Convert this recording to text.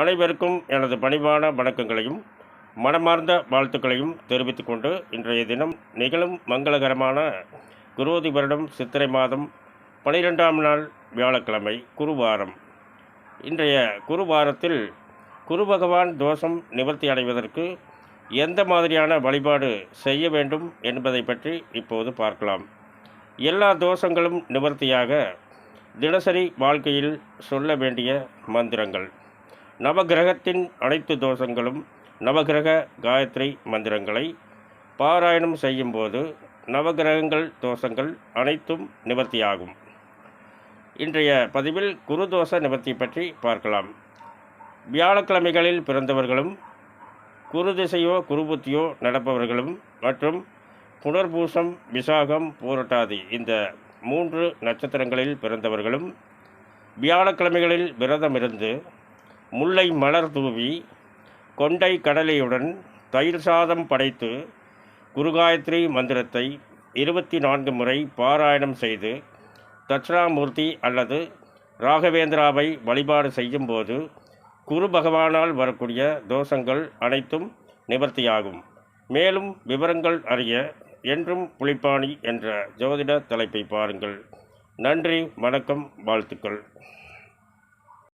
அனைவருக்கும் எனது பணிவான வணக்கங்களையும் மனமார்ந்த வாழ்த்துக்களையும் தெரிவித்துக் கொண்டு இன்றைய தினம் நிகழும் மங்களகரமான குரோதி வருடம் சித்திரை மாதம் பனிரெண்டாம் நாள் வியாழக்கிழமை குருவாரம். இன்றைய குருவாரத்தில் குரு பகவான் தோஷம் நிவர்த்தி அடைவதற்கு எந்த மாதிரியான வழிபாடு செய்ய வேண்டும் என்பதை பற்றி இப்போது பார்க்கலாம். எல்லா தோஷங்களும் நிவர்த்தியாக தினசரி வாழ்க்கையில் சொல்ல வேண்டிய மந்திரங்கள். நவகிரகத்தின் அனைத்து தோஷங்களும் நவகிரக காயத்ரி மந்திரங்களை பாராயணம் செய்யும்போது நவகிரகங்கள் தோஷங்கள் அனைத்தும் நிவர்த்தியாகும். இன்றைய பதிவில் குரு தோஷ நிவர்த்தி பற்றி பார்க்கலாம். வியாழக்கிழமைகளில் பிறந்தவர்களும் குரு திசையோ குருபுத்தியோ நடப்பவர்களும் மற்றும் புனர்பூசம் விசாகம் பூரட்டாதி இந்த மூன்று நட்சத்திரங்களில் பிறந்தவர்களும் வியாழக்கிழமைகளில் விரதமிருந்து முல்லை மலர் தூவி கொண்டை கடலையுடன் தயிர் சாதம் படைத்து குருகாயத்ரி மந்திரத்தை இருபத்தி நான்கு முறை பாராயணம் செய்து தட்சிணாமூர்த்தி அல்லது ராகவேந்திராவை வழிபாடு செய்யும்போது குரு பகவானால் வரக்கூடிய தோஷங்கள் அனைத்தும் நிவர்த்தியாகும். மேலும் விவரங்கள் அறிய என்றும் புலிப்பாணி என்ற ஜோதிட தலைப்பை பாருங்கள். நன்றி வணக்கம் வாழ்த்துக்கள்.